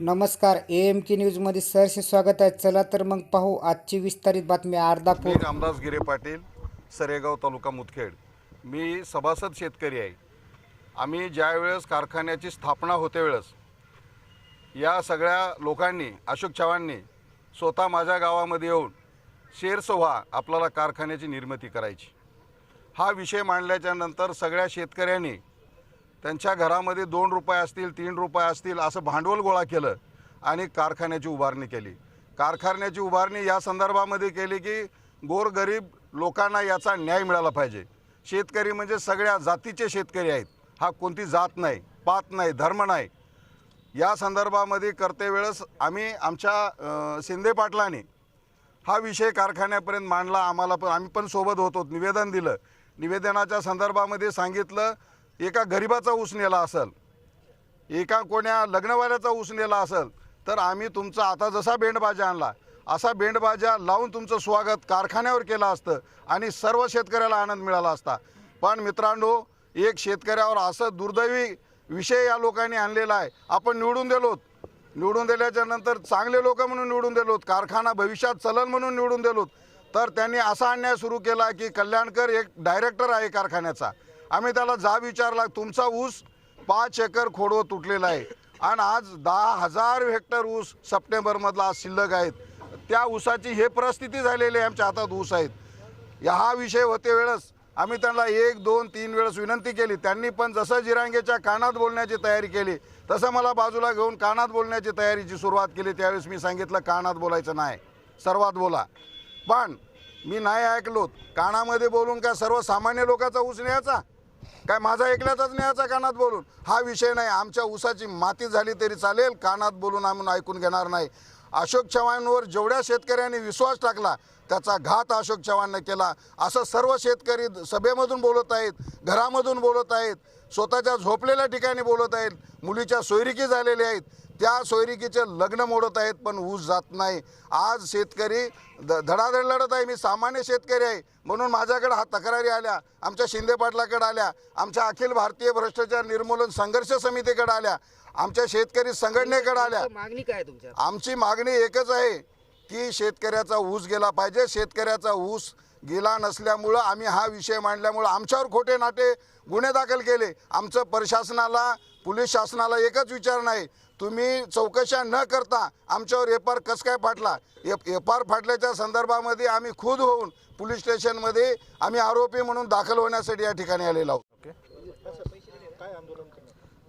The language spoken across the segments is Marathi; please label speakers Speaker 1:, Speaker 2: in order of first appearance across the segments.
Speaker 1: नमस्कार ए एम के न्यूजमध्ये सरसे स्वागत आहे. चला तर मग पाहू आजची विस्तारित बातमी.
Speaker 2: मी
Speaker 1: अर्धापूर
Speaker 2: रामदास गिरे पाटील सरेगाव तालुका मुदखेड. मी सभासद शेतकरी आहे. आम्ही ज्यावेळेस कारखान्याची स्थापना होते वेळेस या सगळ्या लोकांनी अशोक चव्हाणनी स्वतः माझ्या गावामध्ये येऊन शेअर्स व्हा आपल्याला कारखान्याची निर्मिती करायची. हा विषय मांडल्याच्या नंतर सगळ्या शेतकऱ्यांनी त्यांच्या घरामध्ये दोन रुपये असतील तीन रुपये असतील असं भांडवल गोळा केलं आणि कारखान्याची उभारणी केली. कारखान्याची उभारणी या संदर्भामध्ये केली की गोरगरीब लोकांना याचा न्याय मिळाला पाहिजे. शेतकरी म्हणजे सगळ्या जातीचे शेतकरी आहेत. हा कोणती जात नाही पात नाही धर्म नाही. या संदर्भामध्ये करते वेळेस आम्ही आमच्या शिंदे पाटलांनी हा विषय कारखान्यापर्यंत मांडला. आम्हाला पण आम्ही पण सोबत होतो निवेदन दिलं. निवेदनाच्या संदर्भामध्ये सांगितलं एका गरिबाचा ऊस नेला असेल एका कोण्या लग्नवाल्याचा ऊस नेला असेल तर आम्ही तुमचा आता जसा बेंडबाजा आणला असा बेंडबाजा लावून तुमचं स्वागत कारखान्यावर केलं असतं आणि सर्व शेतकऱ्याला आनंद मिळाला असता. पण मित्रांनो एक शेतकऱ्यावर असं दुर्दैवी विषय या लोकांनी आणलेला आहे. आपण निवडून दिलोत. निवडून दिल्याच्या नंतर चांगले लोक म्हणून निवडून दिलोत. कारखाना भविष्यात चलन म्हणून निवडून दिलोत. तर त्यांनी असा अन्याय सुरू केला की कल्याणकर एक डायरेक्टर आहे कारखान्याचा. आम्ही त्याला जा विचारला तुमचा ऊस पाच एकर खोडवं तुटलेला आहे. आणि आज दहा हजार हेक्टर ऊस सप्टेंबरमधला आज शिल्लक आहेत. त्या ऊसाची हे परिस्थिती झालेली आहे आमच्या हातात ऊस आहेत. हा विषय होते वेळेस आम्ही त्यांना एक दोन तीन वेळेस विनंती केली. त्यांनी पण जसं जिरांगेच्या कानात बोलण्याची तयारी केली तसं मला बाजूला घेऊन कानात बोलण्याची तयारीची सुरुवात केली. त्यावेळेस मी सांगितलं कानात बोलायचं नाही सर्वात बोला. पण मी नाही ऐकलो कानामध्ये बोलून काय सर्वसामान्य लोकांचा ऊस न्यायचा? काय माझा ऐकल्याचाच नाही याचा कानात बोलून? हा विषय नाही. आमच्या ऊसाची माती झाली तरी चालेल कानात बोलून आम्ही ऐकून घेणार नाही. अशोक चव्हाणवर जेवढ्या शेतकऱ्यांनी विश्वास टाकला त्याचा घात अशोक चव्हाणनं केला. असं सर्व शेतकरी सभेमधून बोलत आहेत घरामधून बोलत आहेत. स्वतःच्या झोपलेल्या ठिकाणी बोलत आहेत मुलीच्या सोयरिकी झालेल्या आहेत त्या सोयरिकीचे लग्न मोडत आहेत पण ऊस जात नाही. आज शेतकरी द धडाधड लढत आहे मी सामान्य शेतकरी आहे म्हणून माझ्याकडे हा तक्रारी आल्या आमच्या शिंदे पाटलाकडे आल्या आमच्या अखिल भारतीय भ्रष्टाचार निर्मूलन संघर्ष समितीकडे आल्या आमच्या शेतकरी संघटनेकडे आल्या.
Speaker 3: मागणी काय तुमच्या
Speaker 2: आमची मागणी एकच आहे की शेतकऱ्याचा ऊस गेला पाहिजे शेतकऱ्याचा ऊस गेला नसल्यामुळं आम्ही हा विषय मांडल्यामुळं आमच्यावर खोटे नाटे गुन्हे दाखल केले. आमचं प्रशासनाला पोलीस शासनाला एकच विचार नाही. तुम्ही चौकशा न करता आमच्यावर एफ आर कसं काय फाटला? एफ एफ आर फाटल्याच्या संदर्भामध्ये आम्ही खुद होऊन पोलीस स्टेशनमध्ये आम्ही आरोपी म्हणून दाखल होण्यासाठी या ठिकाणी आलेलो आहोत.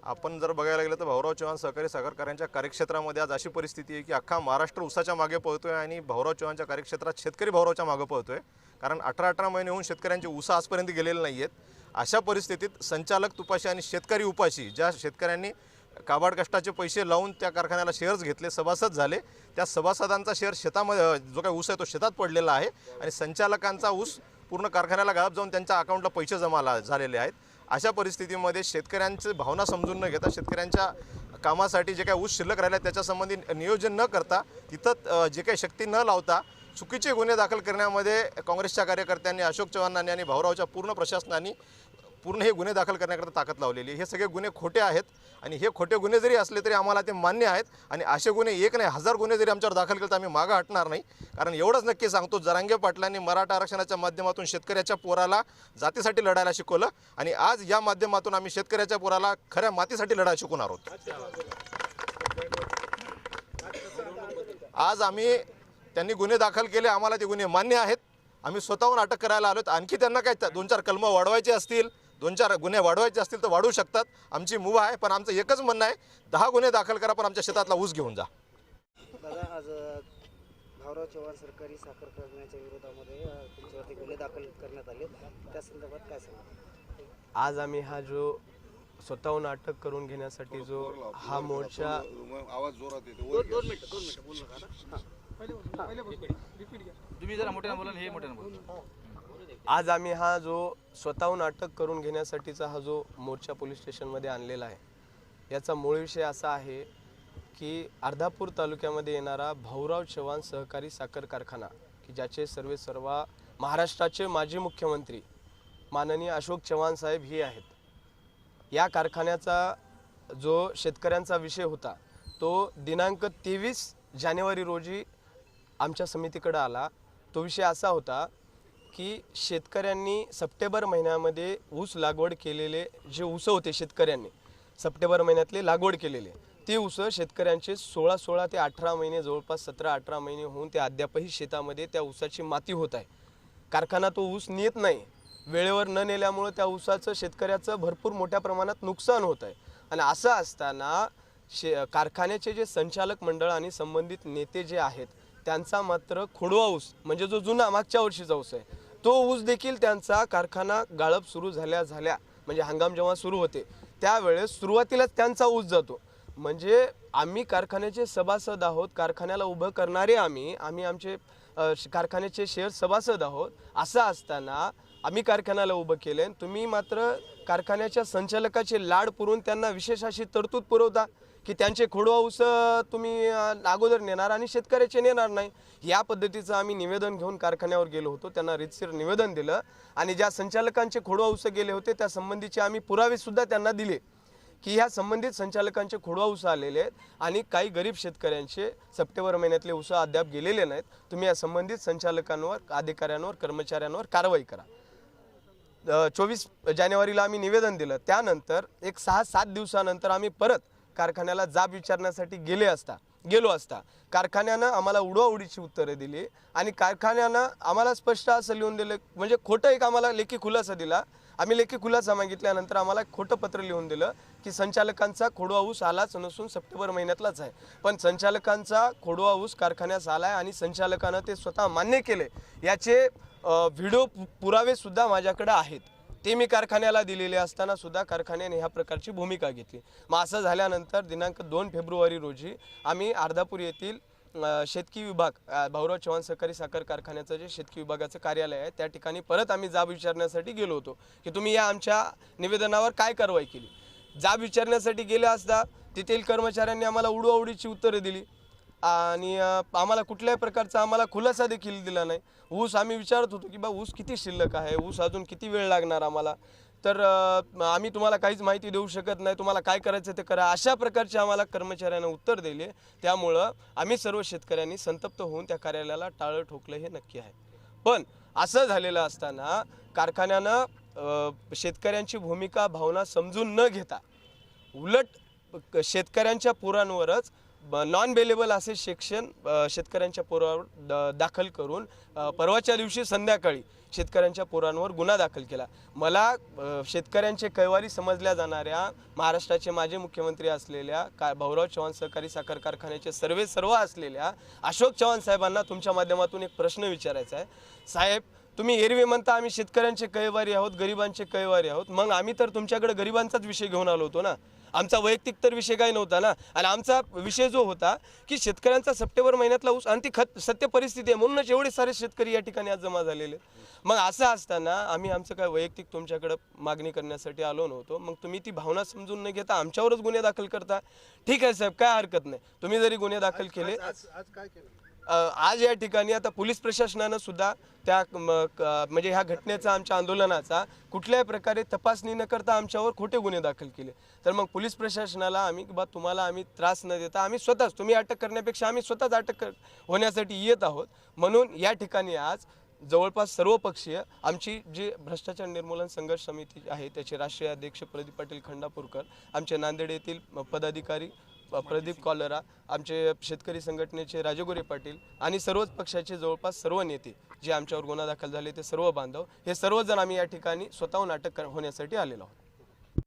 Speaker 4: आपण जर बघायला गेलं तर भाऊराव चव्हाण सहकारी साखरकारांच्या कार्यक्षेत्रामध्ये आज अशी परिस्थिती आहे की अख्खा महाराष्ट्र उसाच्या मागे पळतोय आणि भाऊराव चव्हाणच्या कार्यक्षेत्रात शेतकरी भाऊरावच्या मागे पळतोय. कारण अठरा अठरा महिने होऊन शेतकऱ्यांचे ऊस आजपर्यंत गेलेले नाही आहेत अशा परिस्थितीत संचालक तुपाशी आणि शेतकरी उपाशी ज्या शेतकऱ्यांनी काबाड कष्टाचे पैसे लावून त्या कारखान्याला शेअर्स घेतले सभासद झाले त्या सभासदांचा शेअर शेतामध्ये जो काही ऊस आहे तो शेतात पडलेला आहे आणि संचालकांचा ऊस पूर्ण कारखान्याला गायब जाऊन त्यांच्या अकाउंटला पैसे जमा झालेले आहेत. अशा परिस्थितीमध्ये शेतकऱ्यांची भावना समजून न घेता शेतकऱ्यांच्या कामासाठी जे काही ऊस शिल्लक राहिले त्याच्यासंबंधी नियोजन न करता तिथं जे काही शक्ती न लावता चुकीचे गुन्हे दाखल करण्यामध्ये काँग्रेसच्या कार्यकर्त्यांनी अशोक चव्हाणांनी आणि भाऊरावच्या पूर्ण प्रशासनाने पूर्ण हे गुन्हे दाखल करण्याकरता ताकद लावलेली हे सगळे गुन्हे खोटे आहेत आणि हे खोटे गुन्हे जरी असले तरी आम्हाला ते मान्य आहेत आणि असे गुन्हे एक नाही हजार गुन्हे जरी आमच्यावर दाखल केले तर आम्ही मागं हटणार नाही. कारण एवढंच नक्की सांगतो जरांगे पाटलांनी मराठा आरक्षणाच्या माध्यमातून शेतकऱ्याच्या पोराला जातीसाठी लढायला शिकवलं आणि आज या माध्यमातून आम्ही शेतकऱ्याच्या पोराला खऱ्या मातीसाठी लढायला शिकवणार आहोत. आज आम्ही त्यांनी गुन्हे दाखल केले आम्हाला ते गुन्हे मान्य आहेत. आम्ही स्वतःहून अटक करायला आलो आणखी त्यांना काय दोन चार कलमं वाढवायचे असतील दोन चार गुन्हे वाढवायचे असतील तर वाढवू शकतात. आमची मुभा आहे पण आमचं एकच म्हणणं आहे दहा गुन्हे दाखल करा पण आमच्या शेतातला ऊस घेऊन जा.
Speaker 3: दादा आज भाऊराव चव्हाण सरकारी साखर कारखान्याच्या विरोधामध्ये तुमच्यावरती गुन्हे दाखल करण्यात आले. त्या संदर्भात काय सांगा
Speaker 5: आज आम्ही हा जो स्वतःहून अटक करून घेण्यासाठी जो हा मोर्चा
Speaker 2: आवाज जोरात येतो
Speaker 6: तुम्ही जरा मोठ्यानं बोला हे मोठ्यानं बोला.
Speaker 5: आज आम्ही हा जो स्वतःहून अटक करून घेण्यासाठीचा हा जो मोर्चा पोलीस स्टेशनमध्ये आणलेला आहे याचा मूळ विषय असा आहे की अर्धापूर तालुक्यामध्ये येणारा भाऊराव चव्हाण सहकारी साखर कारखाना की ज्याचे सर्वे सर्व महाराष्ट्राचे माजी मुख्यमंत्री माननीय अशोक चव्हाण साहेब हे आहेत. या कारखान्याचा जो शेतकऱ्यांचा विषय होता तो दिनांक तेवीस जानेवारी रोजी आमच्या समितीकडं आला. तो विषय असा होता की शेतकऱ्यांनी सप्टेंबर महिन्यामध्ये ऊस लागवड केलेले जे ऊस होते शेतकऱ्यांनी सप्टेंबर महिन्यातले लागवड केलेले ते ऊस शेतकऱ्यांचे सोळा सोळा ते अठरा महिने जवळपास सतरा अठरा महिने होऊन ते अद्यापही शेतामध्ये त्या ऊसाची माती होत आहे. कारखाना तो ऊस नेत नाही. वेळेवर न नेल्यामुळं त्या ऊसाचं शेतकऱ्याचं भरपूर मोठ्या प्रमाणात नुकसान होत आहे. आणि असं असताना शे कारखान्याचे जे संचालक मंडळ आणि संबंधित नेते जे आहेत त्यांचा मात्र खोडवा ऊस म्हणजे जो जुना मागच्या वर्षीचा ऊस आहे तो ऊस देखील त्यांचा कारखाना गाळप सुरू झाल्या झाल्या म्हणजे हंगाम जेव्हा सुरू होते त्यावेळेस सुरुवातीलाच त्यांचा ऊस जातो. म्हणजे आम्ही कारखान्याचे सभासद आहोत कारखान्याला उभं करणारे आम्ही आम्ही आमचे कारखान्याचे शेअर सभासद आहोत असं असताना आम्ही कारखान्याला उभं केले तुम्ही मात्र कारखान्याच्या संचालकाचे लाड पुरवून त्यांना विशेष अशी तरतूद पुरवता. की त्यांचे खोडवाऊस तुम्ही अगोदर नेणार आणि शेतकऱ्याचे नेणार नाही. या पद्धतीचं आम्ही निवेदन घेऊन कारखान्यावर गेलो होतो. त्यांना रितसर निवेदन दिलं आणि ज्या संचालकांचे खोडवाऊस गेले होते त्या संबंधीचे आम्ही पुरावेसुद्धा त्यांना दिले की ह्या संबंधित संचालकांचे खोडवा ऊस आलेले आहेत आणि काही गरीब शेतकऱ्यांचे सप्टेंबर महिन्यातले ऊस अद्याप गेलेले नाहीत. तुम्ही या संबंधित संचालकांवर अधिकाऱ्यांवर कर्मचाऱ्यांवर कारवाई करा. चोवीस जानेवारीला आम्ही निवेदन दिलं. त्यानंतर एक सहा सात दिवसानंतर आम्ही परत कारखान्याला जाब विचारण्यासाठी गेले असता गेलो असता कारखान्यानं आम्हाला उडवाउडीची उत्तरं दिली आणि कारखान्यानं आम्हाला स्पष्ट असं लिहून दिलं म्हणजे खोटं एक आम्हाला लेखी खुलासा दिला. आम्ही लेखी खुलासा मागितल्यानंतर आम्हाला एक खोटं पत्र लिहून दिलं की संचालकांचा खोडवा ऊस आलाच नसून सप्टेंबर महिन्यातलाच आहे. पण संचालकांचा खोडवा ऊस कारखान्यास आला आहे आणि संचालकानं ते स्वतः मान्य केले. याचे व्हिडिओ पु- पुरावे माझ्याकडे आहेत. ते मी कारखान्याला दिलेले असताना सुद्धा कारखान्याने ह्या प्रकारची भूमिका घेतली. मग असं झाल्यानंतर दिनांक दोन फेब्रुवारी रोजी आम्ही अर्धापूर येथील शेतकी विभाग भाऊराव चव्हाण सहकारी साखर कारखान्याचं जे शेतकी विभागाचं कार्यालय आहे त्या ठिकाणी परत आम्ही जाब विचारण्यासाठी गेलो होतो की तुम्ही या आमच्या निवेदनावर काय कारवाई केली? जाब विचारण्यासाठी गेले असता तेथील कर्मचाऱ्यांनी आम्हाला उडवाउडीची उत्तरं दिली. आणि आम्हाला कुठल्याही प्रकारचा आम्हाला खुलासा देखील दिला नाही. ऊस आम्ही विचारत होतो की बा ऊस किती शिल्लक आहे? ऊस अजून किती वेळ लागणार आम्हाला? तर आम्ही तुम्हाला काहीच माहिती देऊ शकत नाही. तुम्हाला काय करायचं ते करा. अशा प्रकारचे आम्हाला कर्मचाऱ्यांना उत्तर दिले. त्यामुळं आम्ही सर्व शेतकऱ्यांनी संतप्त होऊन त्या कार्यालयाला टाळं ठोकलं हे नक्की आहे. पण असं झालेलं असताना कारखान्यानं शेतकऱ्यांची भूमिका भावना समजून न घेता उलट शेतकऱ्यांच्या पुरांवरच नॉन बेलेबल असे सेक्शन शेतकऱ्यांच्या पोरावर द- दाखल करून परवाच्या दिवशी संध्याकाळी शेतकऱ्यांच्या पोरांवर गुन्हा दाखल केला. मला शेतकऱ्यांचे कैवारी समजल्या जाणाऱ्या महाराष्ट्राचे माजी मुख्यमंत्री असलेल्या का भाऊराव चव्हाण सहकारी साखर कारखान्याचे सर्वे सर्व असलेल्या अशोक चव्हाण साहेबांना तुमच्या माध्यमातून एक प्रश्न विचारायचा आहे. साहेब तुम्ही एरवी म्हणता आम्ही शेतकऱ्यांचे कैवारी आहोत गरिबांचे कैवारी आहोत. मग आम्ही तर तुमच्याकडे गरिबांचाच विषय घेऊन आलो होतो ना. आमचा वैयक्तिक तर विषय काही नव्हता ना. आणि आमचा विषय जो होता की शेतकऱ्यांचा सप्टेंबर महिन्यातला ऊस आणि ती खत सत्य परिस्थिती आहे. म्हणूनच एवढे सारे शेतकरी या ठिकाणी आज जमा झालेले. मग असं असताना आम्ही आमचं काय वैयक्तिक तुमच्याकडे मागणी करण्यासाठी आलो नव्हतो. मग तुम्ही ती भावना समजून न घेता आमच्यावरच गुन्हे दाखल करता. ठीक आहे साहेब काय हरकत नाही. तुम्ही जरी गुन्हे दाखल केले अ, आज या ठिकाणी आता पोलीस प्रशासनानं सुद्धा त्या म्हणजे ह्या घटनेचा आमच्या आंदोलनाचा कुठल्याही प्रकारे तपासणी न करता आमच्यावर खोटे गुन्हे दाखल केले. तर मग पोलीस प्रशासनाला आम्ही बा तुम्हाला आम्ही त्रास न देता आम्ही स्वतःच तुम्ही अटक करण्यापेक्षा आम्ही स्वतःच अटक कर होण्यासाठी येत आहोत. म्हणून या ठिकाणी आज जवळपास सर्वपक्षीय आमची जी भ्रष्टाचार निर्मूलन संघर्ष समिती आहे त्याचे राष्ट्रीय अध्यक्ष प्रदीप पाटील खंडापूरकर आमचे नांदेड येथील पदाधिकारी प्रदीप कॉलरा आमचे शेतकरी संघटनेचे राजगोरे पाटील आणि सर्वच पक्षाचे जवळपास सर्व नेते जे आमच्यावर गुन्हा दाखल झाले ते सर्व बांधव हे सर्वजण आम्ही या ठिकाणी स्वतःहून अटक कर- होण्यासाठी आलेलो आहोत.